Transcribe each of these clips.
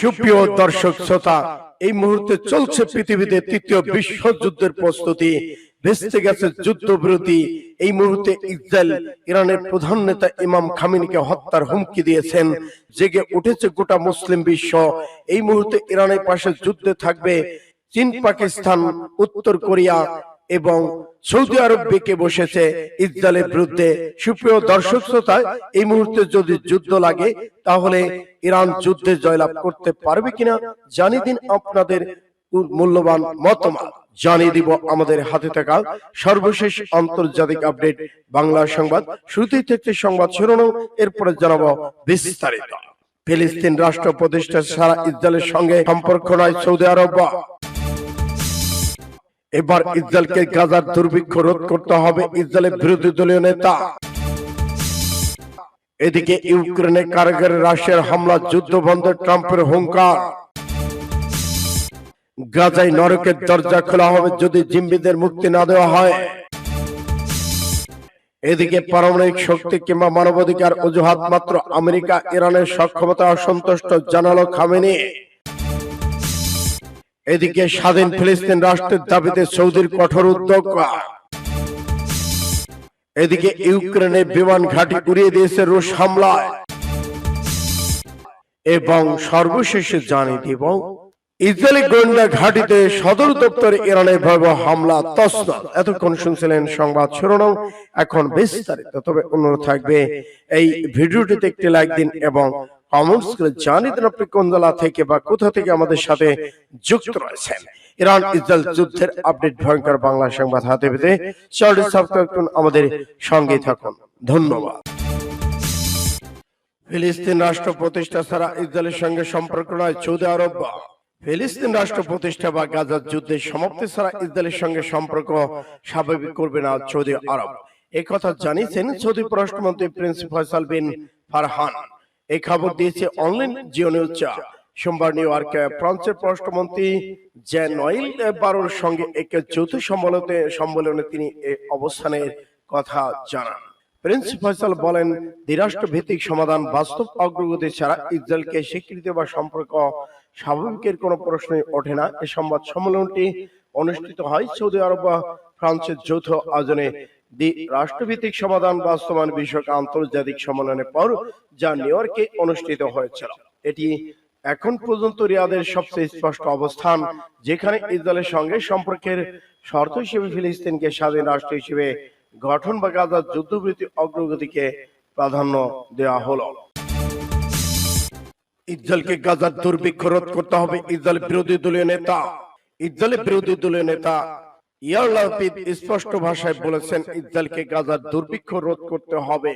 সুপ্রিয় দর্শক শ্রোতা, এই মুহূর্তে চলছে পৃথিবীতে তৃতীয় বিশ্বযুদ্ধের প্রস্তুতি। ভেস্তে গেছে এই মুহূর্তে ইসরায়েল, ইরানের প্রধান নেতা ইমাম খামিনিকে হত্যার হুমকি দিয়েছেন। জেগে উঠেছে গোটা মুসলিম বিশ্ব। এই মুহূর্তে ইরানের পাশে যুদ্ধে থাকবে চীন, পাকিস্তান, উত্তর কোরিয়া এবং সৌদি আরব বেঁকে বসেছে ইসরায়েলের বিরুদ্ধে। সুপ্রিয় দর্শক শ্রোতা, এই মুহূর্তে যদি যুদ্ধ লাগে, তাহলে ইরান যুদ্ধে জয়লাভ করতে পারবে কিনা জানিয়ে দিন আপনাদের মূল্যবান মতামত। জানিয়ে দিব আমাদের হাতে থাকা সর্বশেষ আন্তর্জাতিক আপডেট বাংলা সংবাদ। শুরুতেই থেকে সংবাদ শিরোনাম, এরপরে জানাব বিস্তারিত। ফিলিস্তিন রাষ্ট্র প্রতিষ্ঠা সারা ইসরায়েলের সঙ্গে সম্পর্ক নয় সৌদি আরব। এবার ইসরায়েলকে গাজার দুর্ভিক্ষ রোধ করতে হবে ইসরায়েলের বিরোধী দলীয় নেতা। এদিকে ইউক্রেনে কারাগারে রাশিয়ার হামলা যুদ্ধ বন্ধে ট্রাম্পের হুঙ্কার। গাজায় নরকের দরজা খোলা হবে যদি জিম্বিদের মুক্তি না দেওয়া হয়। এদিকে পারমাণবিক শক্তি কিংবা মানবাধিকার অজুহাত মাত্র আমেরিকা ইরানের সক্ষমতা অসন্তুষ্ট জানালো খামেনি। এদিকে স্বাধীন ফিলিস্তিন রাষ্ট্রের দাবিতে সৌদির কঠোর উদ্যোগ। এদিকে ইউক্রেনে বিমান ঘাঁটি উড়িয়ে দিয়েছে রুশ হামলায়। এবং সর্বশেষে জানিয়ে দিব, ইসরায়েলি গোয়েন্দা ঘাঁটিতে সদর দপ্তরে ইরানের ভয়াবহ হামলা তসনদ এতক্ষণ শুনছিলেন সংবাদ শিরোনাম, এখন বিস্তারিত। তবে অনুরোধ থাকবে, এই ভিডিওটিতে একটি লাইক দিন এবং থেকে বা কোথা থেকে আমাদের সাথে যুক্ত রয়েছেন। ইরান, ইসরায়েল যুদ্ধের আপডেট ভয়ঙ্কর বাংলা সংবাদ হাতে পেতে সাবস্ক্রাইব আমাদের সঙ্গে থাকুন। ধন্যবাদ। ফিলিস্তিন রাষ্ট্র প্রতিষ্ঠা ছাড়া ইসরায়েলের সঙ্গে সম্পর্ক নয়, সৌদি আরব ফিলিস্তিন রাষ্ট্র প্রতিষ্ঠা বা গাজার যুদ্ধের সমাপ্তি ছাড়া ইসরায়েলের সঙ্গে সম্পর্ক স্বাভাবিক করবে না সৌদি আরব। এই কথা জানিয়েছেন সৌদি পররাষ্ট্রমন্ত্রী প্রিন্স ফয়সাল বিন ফারহান। এই খবর দিয়েছে অনলাইন জিও নিউজ সোমবার নিউ ইয়র্কে ফ্রান্সের পররাষ্ট্রমন্ত্রী জ্যানয়েল বারোর সঙ্গে এক যৌথ সম্মেলনে সম্মেলনে তিনি এই অবস্থানের কথা জানান। প্রিন্স ফয়সাল বলেন দ্বিরাষ্ট্র ভিত্তিক সমাধান বাস্তব অগ্রগতি ছাড়া ইসরায়েলকে স্বীকৃতি বা সম্পর্ক স্বাভাবিকের কোনো প্রশ্নই ওঠে না। এই সংবাদ সম্মেলনটি অনুষ্ঠিত হয় সৌদি আরব ফ্রান্সের যৌথ আয়োজনে রাষ্ট্রভিত্তিক সমাধান বাস্তবায়ন বিষয়ক আন্তর্জাতিক সম্মেলনের পর যা নিউ ইয়র্কে অনুষ্ঠিত হয়েছিল। এটি এখন পর্যন্ত রিয়াদের সবচেয়ে স্পষ্ট অবস্থান, যেখানে ইসরায়েলের সঙ্গে সম্পর্কের শর্ত হিসেবে ফিলিস্তিনকে স্বাধীন রাষ্ট্র হিসেবে গঠন বা গাজার যুদ্ধবৃত্তি অগ্রগতিকে প্রাধান্য দেওয়া হলো। ইসরায়েলকে গাজার দুর্ভিক্ষ রোধ করতে হবে ইসরায়েল বিরোধী দলীয় নেতা। ইসরায়েলের বিরোধী দলীয় নেতা ইয়ার স্পষ্ট ভাষায় বলেছেন, ইসরায়েলকে গাজার দুর্ভিক্ষ রোধ করতে হবে।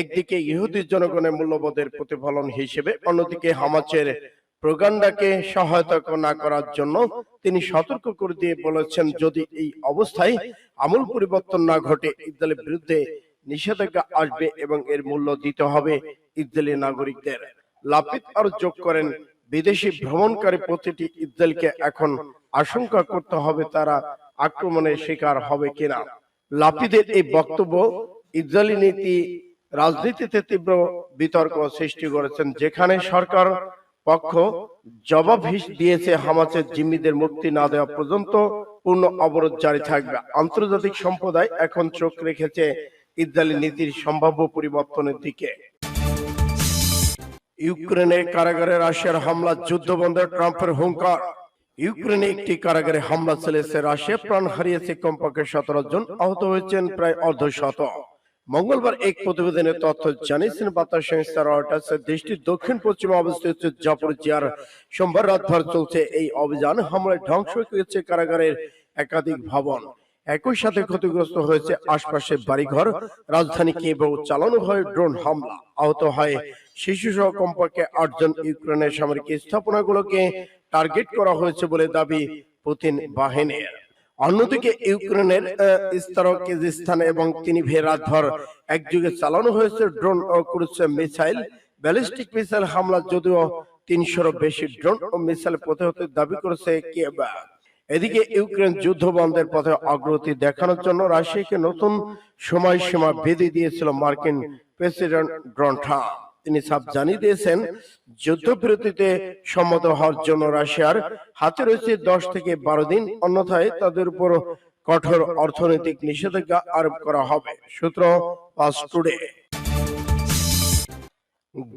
একদিকে ইহুদি জনগণের মূল্যবোধের প্রতিফলন হিসেবে, অন্যদিকে হামাচের প্রোগান্ডাকে সহায়তা না করার জন্য তিনি সতর্ক করে দিয়ে বলেছেন, যদি এই অবস্থায় আমূল পরিবর্তন না ঘটে, ইসরায়েলের বিরুদ্ধে নিষেধাজ্ঞা আসবে এবং এর মূল্য দিতে হবে ইসরায়েলি নাগরিকদের। লাপিত আরও যোগ করেন, বিদেশি ভ্রমণকারী প্রতিটি ইসরায়েলকে এখন আশঙ্কা করতে হবে তারা আক্রমণের শিকার হবে কিনা? লাপিদের এই বক্তব্য ইসরায়েলি নীতি রাজনীতিতে তীব্র বিতর্ক সৃষ্টি করেছেন যেখানে সরকার পক্ষ জবাব দিয়েছে হামাসের জিম্মিদের মুক্তি না দেওয়া পর্যন্ত পূর্ণ অবরোধ জারি থাকবে। আন্তর্জাতিক সম্প্রদায় এখন চোখ রেখেছে ইসরায়েলি নীতির সম্ভাব্য পরিবর্তনের দিকে। ইউক্রেনে কারাগারে রাশিয়ার হামলা যুদ্ধ বন্ধে ট্রাম্পের হুঙ্কার। ইউক্রেনে একটি কারাগারে হামলা চালিয়েছে রাশিয়া, প্রাণ হারিয়েছে কমপক্ষে সতেরো জন আহত হয়েছেন প্রায় অর্ধশত। মঙ্গলবার এক প্রতিবেদনের তথ্য জানিয়েছেন বার্তা সংস্থা রয়টার্স, দেশটির দক্ষিণ পশ্চিমে অবস্থিত জাপরজিয়ার সোমবার রাতভর চলছে এই অভিযান। হামলায় ধ্বংস হয়েছে কারাগারের একাধিক ভবন। একই সাথে ক্ষতিগ্রস্ত হয়েছে আশপাশের বাড়িঘর, রাজধানী কেবল চালানো হয় ড্রোন হামলা। আহত হয় শিশু সহ কমপক্ষে আটজন ইউক্রেনের সামরিক স্থাপনাগুলোকে টার্গেট করা হয়েছে বলে দাবি পুতিন বাহিনীর। অন্যদিকে ইউক্রেনের ইস্তারকিজিস্তান এবং তিনি ভে রাতভর একযুগে চালানো হয়েছে ড্রোন ও ক্রুজ মিসাইল, ব্যালিস্টিক মিসাইল হামলা, যদিও তিনশোর বেশি ড্রোন ও মিসাইল প্রতিহতের দাবি করেছে কিয়েভ। এদিকে ইউক্রেন যুদ্ধ বন্ধের পথে অগ্রগতি দেখানোর জন্য রাশিয়াকে নতুন সময়সীমা বেঁধে দিয়েছিল মার্কিন প্রেসিডেন্ট ডোনাল্ড ট্রাম্প। তিনি সাফ জানিয়ে দিয়েছেন যুদ্ধবিরতিতে সম্মত হওয়ার জন্য রাশিয়ার হাতে রয়েছে দশ থেকে বারো দিন অন্যথায় তাদের উপর কঠোর অর্থনৈতিক নিষেধাজ্ঞা আরোপ করা হবে। সূত্র পাস টুডে।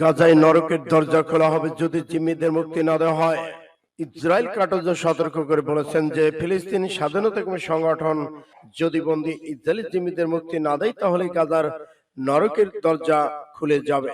গাজায় নরকের দরজা খোলা হবে যদি জিম্মিদের মুক্তি না দেওয়া হয়। ইসরায়েল কাটজ সতর্ক করে বলেছেন যে ফিলিস্তিন স্বাধীনতাকামী সংগঠন যদি বন্দী ইসরায়েলি জিম্মিদের মুক্তি না দেয় তাহলে গাজার নরকের দরজা খুলে যাবে।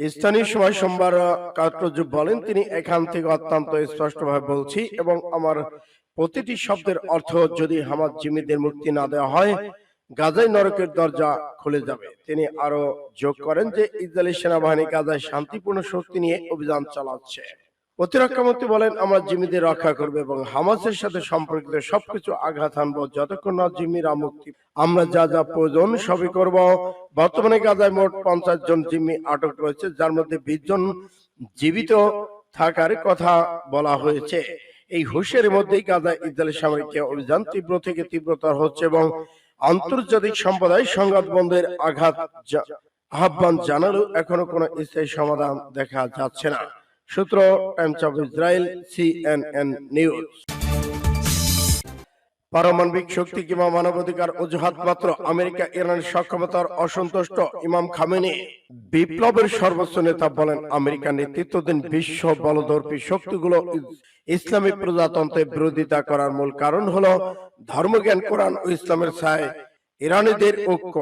স্থানীয় সময় সোমবার কাটজ বলেন তিনি এখান থেকে অত্যন্ত স্পষ্টভাবে বলছি এবং আমার প্রতিটি শব্দের অর্থ যদি হামাদ জিমিদের মুক্তি না দেওয়া হয় গাজায় নরকের দরজা খুলে যাবে। তিনি আরও যোগ করেন যে ইসরায়েলি সেনাবাহিনী গাজায় শান্তিপূর্ণ শক্তি নিয়ে অভিযান চালাচ্ছে। প্রতিরক্ষা মন্ত্রী বলেন, আমরা জিম্মিদের রক্ষা করবে এবং হামাসের সাথে সম্পর্কিত সবকিছু আঘাত আনব যতক্ষণ না জিম্মিরা মুক্তি, আমরা যা যা প্রয়োজন সবই করব। বর্তমানে গাজায় মোট পঞ্চাশ জন জিম্মি আটক রয়েছে, যার মধ্যে বিশ জন জীবিত থাকার কথা বলা হয়েছে। এই হুশের মধ্যেই গাজায় ইসরায়েলি সামরিক অভিযান তীব্র থেকে তীব্রতর হচ্ছে এবং আন্তর্জাতিক সম্প্রদায় সংঘাত বন্ধের আঘাত আহ্বান জানালেও এখনও কোনো স্থায়ী সমাধান দেখা যাচ্ছে না। সূত্র Times of Israel CNN news পারমাণবিক শক্তি কিংবা মানবাধিকার অজুহাত মাত্র আমেরিকা, ইরানের সক্ষমতার অসন্তুষ্ট ইমাম খামেনি। বিপ্লবের সর্বোচ্চ নেতা বলেন আমেরিকা নেতৃত্বাধীন বিশ্ব বলদর্পী শক্তিগুলো ইসলামী প্রজাতন্ত্রের বিরোধিতা করার মূল কারণ হলো ধর্মজ্ঞান, কোরআন ও ইসলামের ছায় ইরানিদের ঐক্য।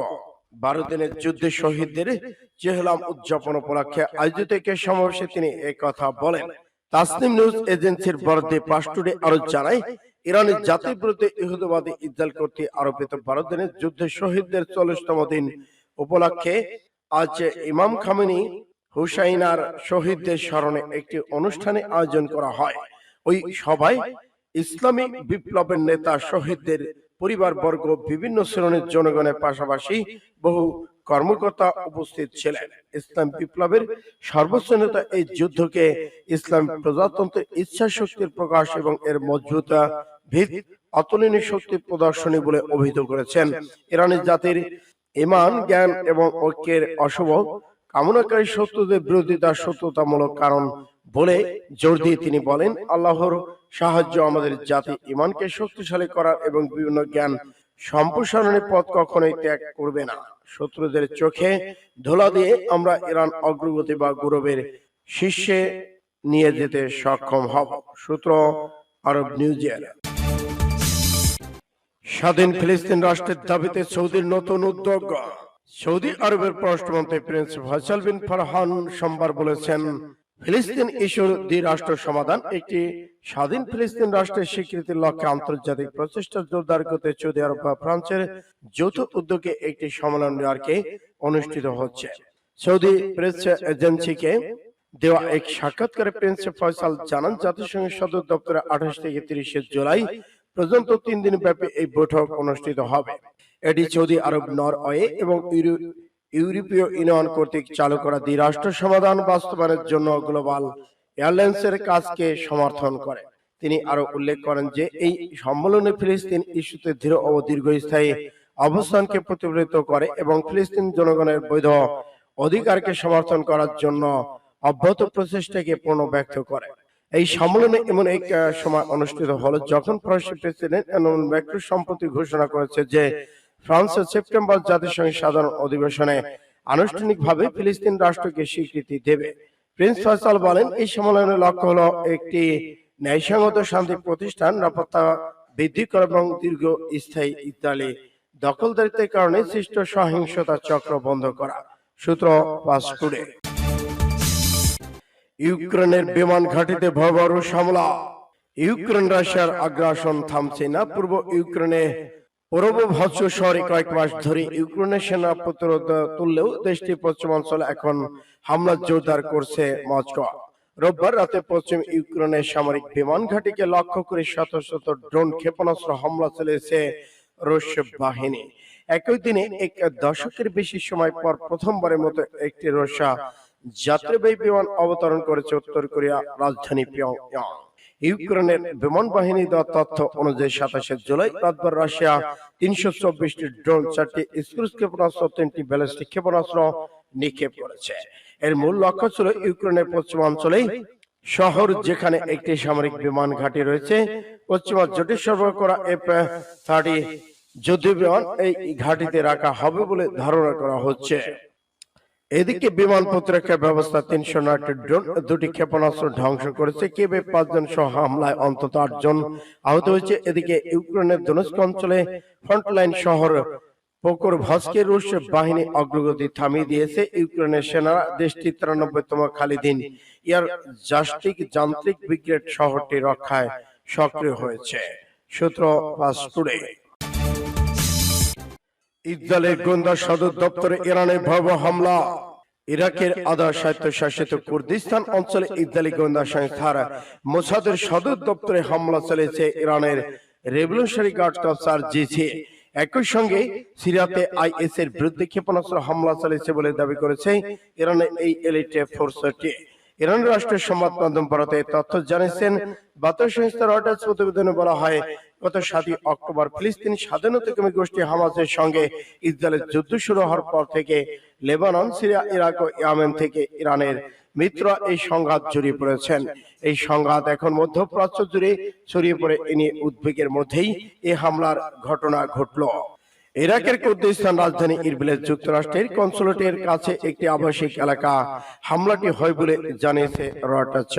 দিনের যুদ্ধে শহীদদের চেহলাম উদযাপন উপলক্ষে আয়োজিত এক সমাবেশে তিনি কথা বলেন। তাসনিম নিউজ এজেন্সির বরাদ্দে পাস্টুডে আরও জানায় ইরানের জাতির বিরুদ্ধে ইহুদবাদী ইসরায়েল কর্তৃক আরোপিত দিনের যুদ্ধে শহীদদের চল্লিশতম দিন উপলক্ষে আজ ইমাম খামেনি হুসাইনার শহীদদের স্মরণে একটি অনুষ্ঠানে আয়োজন করা হয়। ওই সভায় ইসলামী বিপ্লবের নেতা শহীদদের পরিবারবর্গ বিভিন্ন শ্রেণির জনগণের পাশাপাশি বহু কর্মকর্তা উপস্থিত ছিলেন। ইসলাম বিপ্লবের সর্বোচ্চ নেতা এই যুদ্ধকে ইসলাম প্রজাতন্ত্রের ইচ্ছা শক্তির প্রকাশ এবং এর মজবুতা ভিত অতুলনীয় শক্তি প্রদর্শনী বলে অভিহিত করেছেন। ইরানের জাতির ইমান, জ্ঞান এবং ঐক্যের অশুভ কামনাকারী শত্রুদের বিরোধিতা সত্যতামূলক কারণ বলে জোর দিয়ে তিনি বলেন আল্লাহর সাহায্য আমাদের জাতি ইমানকে শক্তিশালী করার এবং বিভিন্ন জ্ঞান সম্প্রসারণের পথ কখনোই ত্যাগ করবে না। শত্রুদের চোখে ধোলা দিয়ে আমরা ইরান অগ্রগতি বা গৌরবের শীর্ষে নিয়ে যেতে সক্ষম হব। সূত্র আরব নিউজের স্বাধীন ফিলিস্তিন রাষ্ট্রের দাবিতে সৌদির নতুন উদ্যোগ। সৌদি আরবের পররাষ্ট্রমন্ত্রী প্রিন্স ফয়সাল বিন ফারহান সোমবার বলেছেন ফিলিস্তিন ইস্যুর দ্বিরাষ্ট্র সমাধান একটি স্বাধীন ফিলিস্তিন রাষ্ট্রের স্বীকৃতির লক্ষ্যে আন্তর্জাতিক প্রচেষ্টা জোরদার করতে সৌদি আরব বা ফ্রান্সের যৌথ উদ্যোগে একটি সম্মেলন নিউইয়র্কে অনুষ্ঠিত হচ্ছে। সৌদি প্রেস এজেন্সিকে দেওয়া এক সাক্ষাৎকারে প্রিন্স ফয়সাল জানান জাতিসংঘের সদর দপ্তরে আঠাশ থেকে তিরিশে জুলাই পর্যন্ত তিন দিন ব্যাপী এই বৈঠক অনুষ্ঠিত হবে। এটি সৌদি আরব নরওয়ে এবং ইউরো- ইউরোপীয় ইউনিয়ন কর্তৃক চালু করা দ্বিরাষ্ট্র সমাধান বাস্তবায়নের জন্য গ্লোবাল এয়ারলাইন্সের কাজকে সমর্থন করে। তিনি আরও উল্লেখ করেন যে, এই সম্মেলনে ফিলিস্তিন ইস্যুতে দৃঢ় ও দীর্ঘস্থায়ী অবস্থানকে প্রতিফলিত করে এবং ফিলিস্তিন জনগণের বৈধ অধিকারকে সমর্থন করার জন্য অব্যাহত প্রচেষ্টাকে পূর্ণ ব্যক্ত করে। এই সম্মেলনে এমন এক সময় অনুষ্ঠিত হলো যখন ফরাসি প্রেসিডেন্ট এমানুয়েল ম্যাক্রো সম্প্রতি ঘোষণা করেছে যে ফ্রান্সের সেপ্টেম্বর জাতিসংঘের সাধারণ অধিবেশনে আনুষ্ঠানিকভাবে ফিলিস্তিন রাষ্ট্রকে স্বীকৃতি দেবে। প্রিন্স ফয়সাল বলেন, এই সম্মেলনের লক্ষ্য হলো একটি ন্যায়সঙ্গত শান্তি প্রতিষ্ঠান, নিরাপত্তা বৃদ্ধি করা এবং দীর্ঘ স্থায়ী ইতালি দখলদারিত্বের কারণে সৃষ্ট সহিংসতা চক্র বন্ধ করা। সূত্র পাস টুডে। ইউক্রেনের বিমান ঘাটিতে ভয়াবহ হামলা। ইউক্রেন রাশিয়ার আগ্রাসন থামছে না। পূর্ব ইউক্রেনে পূর্ব ভৎস শহরে কয়েক মাস ধরে ইউক্রেনের সেনা প্রতিরোধ তুললেও দেশটির পশ্চিমাঞ্চলে এখন হামলা জোরদার করছে মস্কো। রোববার রাতে পশ্চিম ইউক্রেনের সামরিক বিমান ঘাঁটিকে লক্ষ্য করে শত শত ড্রোন ক্ষেপণাস্ত্র হামলা চালিয়েছে রুশ বাহিনী। একই দিনে এক দশকের বেশি সময় পর প্রথমবারের মতো একটি রুশা যাত্রীবাহী বিমান অবতরণ করেছে উত্তর কোরিয়া রাজধানী পিয়ংইয়ং। ইউক্রেনের বিমান বাহিনী দেওয়া তথ্য অনুযায়ী সাতাশে জুলাই রাতভর রাশিয়া তিনশো চব্বিশটি ড্রোন, চারটি স্ক্রুজ ক্ষেপণাস্ত্র তিনটি ব্যালিস্টিক ক্ষেপণাস্ত্র নিক্ষেপ করেছে। এর মূল লক্ষ্য ছিল ইউক্রেনের পশ্চিমাঞ্চলে শহর যেখানে একটি সামরিক বিমান ঘাঁটি রয়েছে, পশ্চিমা জোটে সরবরাহ করা এফ থার্টি যুদ্ধ বিমান এই ঘাঁটিতে রাখা হবে বলে ধারণা করা হচ্ছে। এদিকে বিমান প্রতিরক্ষা ব্যবস্থা তিনশো নয়টি ড্রোন দুটি ক্ষেপণাস্ত্র ধ্বংস করেছে কেবে পাঁচজন সহ হামলায় অন্তত আটজন আহত হয়েছে এদিকে ইউক্রেনের দনস্ক অঞ্চলে ফ্রন্টলাইন শহর পোকর ভস্কে রুশ বাহিনী অগ্রগতি থামিয়ে দিয়েছে ইউক্রেনের সেনারা দেশটির তিরানব্বইতম খালি দিন। ইয়ার জাস্টিক যান্ত্রিক ব্রিগেড শহরটি রক্ষায় সক্রিয় হয়েছে। সূত্র পাস টুডে। ইসরায়েলের গোয়েন্দা সদর দপ্তরে ইরানের ভয়াবহ হামলা। ইরাকের আধা স্বায়ত্তশাসিত কুর্দিস্তান অঞ্চলে ইসরায়েলি গোয়েন্দা সংস্থার মোসাদের সদর দপ্তরে হামলা চালিয়েছে ইরানের রেভলিউশনারি গার্ড কপসার জিসি। একই সঙ্গে সিরিয়াতে আইএস এর বিরুদ্ধে ক্ষেপণাস্ত্র হামলা চালিয়েছে বলে দাবি করেছে ইরানের এই এলিট ফোর্সটি। ইরানের রাষ্ট্রের সংবাদ মাধ্যম ভারতে তথ্য জানিয়েছেন বার্তা সংস্থা রয়টার্স প্রতিবেদনে বলা হয় গত সাতই অক্টোবর ফিলিস্তিন স্বাধীনতাকামী গোষ্ঠী হামাসের সঙ্গে ইসরায়েলের যুদ্ধ শুরু হওয়ার পর থেকে লেবানন, সিরিয়া, ইরাক ও ইয়ামেন থেকে ইরানের মিত্র এই সংঘাত জড়িয়ে পড়েছেন। এই সংঘাত এখন মধ্যপ্রাচ্য জুড়ে ছড়িয়ে পড়ে, এ নিয়ে উদ্বেগের মধ্যেই এই হামলার ঘটনা ঘটলো। ইরাকের কুর্দিস্তান রাজধানী ইরবিলের যুক্তরাষ্ট্রের কনসুলেটের কাছে একটি আবাসিক এলাকা হামলাটি হয় বলে জানিয়েছে রয়টার্স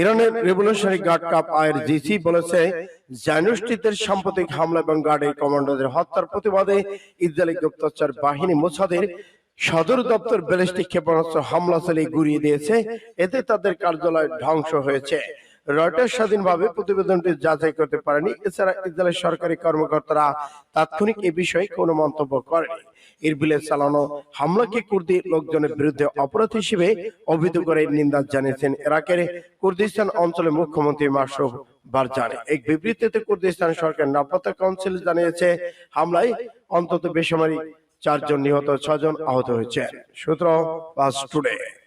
ইরানের রেভলিউশনারি গার্ড কাপ আয়ের জিসি বলেছে জানুষ্টিতের সাম্প্রতিক হামলা এবং গার্ডের কমান্ডারদের হত্যার প্রতিবাদে ইসরায়েলি গুপ্তচর বাহিনী মোসাদের সদর দপ্তর ব্যালিস্টিক ক্ষেপণাস্ত্র হামলা চালিয়ে দিয়েছে। এতে তাদের কার্যালয় ধ্বংস হয়েছে। রয়টার্স স্বাধীনভাবে প্রতিবেদনটি যাচাই করতে পারেনি। এছাড়া ইসরায়েলের সরকারি কর্মকর্তারা তাৎক্ষণিক এ বিষয়ে কোনো মন্তব্য করেনি। ইরবিলে চালানো হামলাকে কুর্দি লোকজনের বিরুদ্ধে অপরাধ হিসেবে অভিহিত করে নিন্দা জানিয়েছেন ইরাকের কুর্দিস্তান অঞ্চলের মুখ্যমন্ত্রী মাসরুফ বারজানি এক বিবৃতিতে কুর্দিস্তান সরকার নিরাপত্তা কাউন্সিল জানিয়েছে, হামলায় অন্তত বেসামরিক চারজন নিহত ছজন আহত হয়েছে। সূত্র পাঁচ টুডে।